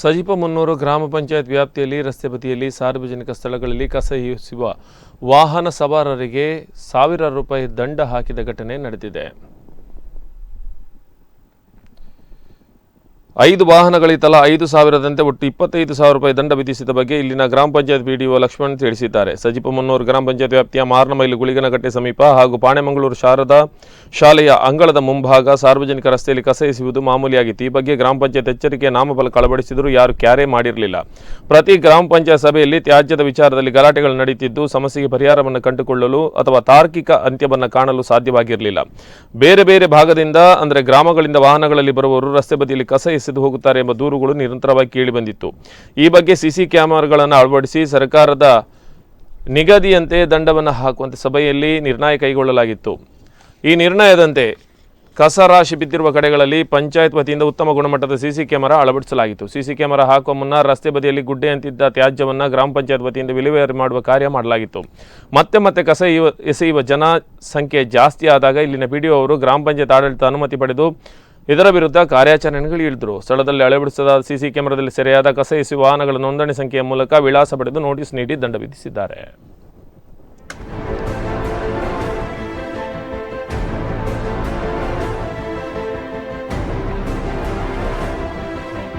ಸಜಿಪ ಮುನ್ನೂರು ಗ್ರಾಮ ಪಂಚಾಯತ್ ವ್ಯಾಪ್ತಿಯಲ್ಲಿ, ರಸ್ತೆ ಬದಿಯಲ್ಲಿ, ಸಾರ್ವಜನಿಕ ಸ್ಥಳಗಳಲ್ಲಿ ಕಸ ಎಸೆಯುವ ವಾಹನ ಸವಾರರಿಗೆ ಸಾವಿರಾರು ರೂಪಾಯಿ ದಂಡ ಹಾಕಿದ ಘಟನೆ ನಡೆದಿದೆ. ಐದು ವಾಹನಗಳಿಗೆ ತಲಾ ಐದು ಸಾವಿರದಂತೆ ಒಟ್ಟು ಇಪ್ಪತ್ತೈದು ಸಾವಿರ ರೂಪಾಯಿ ದಂಡ ವಿಧಿಸಿದ ಬಗ್ಗೆ ಇಲ್ಲಿನ ಗ್ರಾಮ ಪಂಚಾಯತ್ ಪಿಡಿಒ ಲಕ್ಷ್ಮಣ್ ತಿಳಿಸಿದ್ದಾರೆ. ಸಜಿಪ ಮುನ್ನೂರು ಗ್ರಾಮ ಪಂಚಾಯತ್ ವ್ಯಾಪ್ತಿಯ ಮಾರ್ನಮೈಲು ಗುಳಿಗನಕಟ್ಟೆ ಸಮೀಪ ಹಾಗೂ ಪಾಣೆಮಂಗಳೂರು ಶಾರದಾ ಶಾಲೆಯ ಅಂಗಳದ ಮುಂಭಾಗ ಸಾರ್ವಜನಿಕ ರಸ್ತೆಯಲ್ಲಿ ಕಸ ಎಸೆಯುವುದು ಮಾಮೂಲಿಯಾಗಿತ್ತು. ಈ ಬಗ್ಗೆ ಗ್ರಾಮ ಪಂಚಾಯತ್ ಎಚ್ಚರಿಕೆ ನಾಮಫಲಕ ಅಳವಡಿಸಿದರೂ ಯಾರು ಕ್ಯಾರೆ ಮಾಡಿರಲಿಲ್ಲ. ಪ್ರತಿ ಗ್ರಾಮ ಪಂಚಾಯತ್ ಸಭೆಯಲ್ಲಿ ತ್ಯಾಜ್ಯದ ವಿಚಾರದಲ್ಲಿ ಗಲಾಟೆಗಳು ನಡೆಯುತ್ತಿದ್ದು, ಸಮಸ್ಯೆಗೆ ಪರಿಹಾರವನ್ನು ಕಂಡುಕೊಳ್ಳಲು ಅಥವಾ ತಾರ್ಕಿಕ ಅಂತ್ಯವನ್ನು ಕಾಣಲು ಸಾಧ್ಯವಾಗಿರಲಿಲ್ಲ. ಬೇರೆ ಬೇರೆ ಭಾಗದಿಂದ, ಅಂದರೆ ಗ್ರಾಮಗಳಿಂದ ವಾಹನಗಳಲ್ಲಿ ಬರುವವರು ರಸ್ತೆ ಬದಿಯಲ್ಲಿ ಕಸ ಎಸೆದು ಹೋಗುತ್ತಾರೆ ಎಂಬ ದೂರುಗಳು ನಿರಂತರವಾಗಿ ಕೇಳಿಬಂದಿತ್ತು ಈ ಬಗ್ಗೆ ಸಿಸಿ ಕ್ಯಾಮರಾಗಳನ್ನು ಅಳವಡಿಸಿ ಸರ್ಕಾರದ ನಿಗದಿಯಂತೆ ದಂಡವನ್ನು ಹಾಕುವಂತೆ ಸಭೆಯಲ್ಲಿ ನಿರ್ಣಯ ಕೈಗೊಳ್ಳಲಾಗಿತ್ತು. ಈ ನಿರ್ಣಯದಂತೆ ಕಸ ರಾಶಿ ಬಿದ್ದಿರುವ ಕಡೆಗಳಲ್ಲಿ ಪಂಚಾಯತ್ ವತಿಯಿಂದ ಉತ್ತಮ ಗುಣಮಟ್ಟದ ಸಿಸಿ ಕ್ಯಾಮೆರಾ ಅಳವಡಿಸಲಾಗಿತ್ತು. ಸಿಸಿ ಕ್ಯಾಮೆರಾ ಹಾಕುವ ಮುನ್ನ ರಸ್ತೆ ಬದಿಯಲ್ಲಿ ಗುಡ್ಡೆಯಂತಿದ್ದ ತ್ಯಾಜ್ಯವನ್ನು ಗ್ರಾಮ ಪಂಚಾಯತ್ ವತಿಯಿಂದ ವಿಲೇವಾರಿ ಮಾಡುವ ಕಾರ್ಯ ಮಾಡಲಾಗಿತ್ತು. ಮತ್ತೆ ಮತ್ತೆ ಕಸ ಎಸೆಯುವ ಜನ ಸಂಖ್ಯೆ ಜಾಸ್ತಿ ಆದಾಗ ಇಲ್ಲಿನ ಪಿ ಅವರು ಗ್ರಾಮ ಪಂಚಾಯತ್ ಆಡಳಿತ ಅನುಮತಿ ಪಡೆದು ಇದರ ವಿರುದ್ಧ ಕಾರ್ಯಾಚರಣೆಗಳು ಇಳಿದರು ಸ್ಥಳದಲ್ಲಿ ಅಳವಡಿಸಿದ ಸಿಸಿ ಕ್ಯಾಮೆರಾದಲ್ಲಿ ಸೆರೆಯಾದ ಕಸ ಎಸಿ ವಾಹನಗಳ ನೋಂದಣಿ ಸಂಖ್ಯೆಯ ಮೂಲಕ ವಿಳಾಸ ಪಡೆದು ನೋಟಿಸ್ ನೀಡಿ ದಂಡ ವಿಧಿಸಿದ್ದಾರೆ.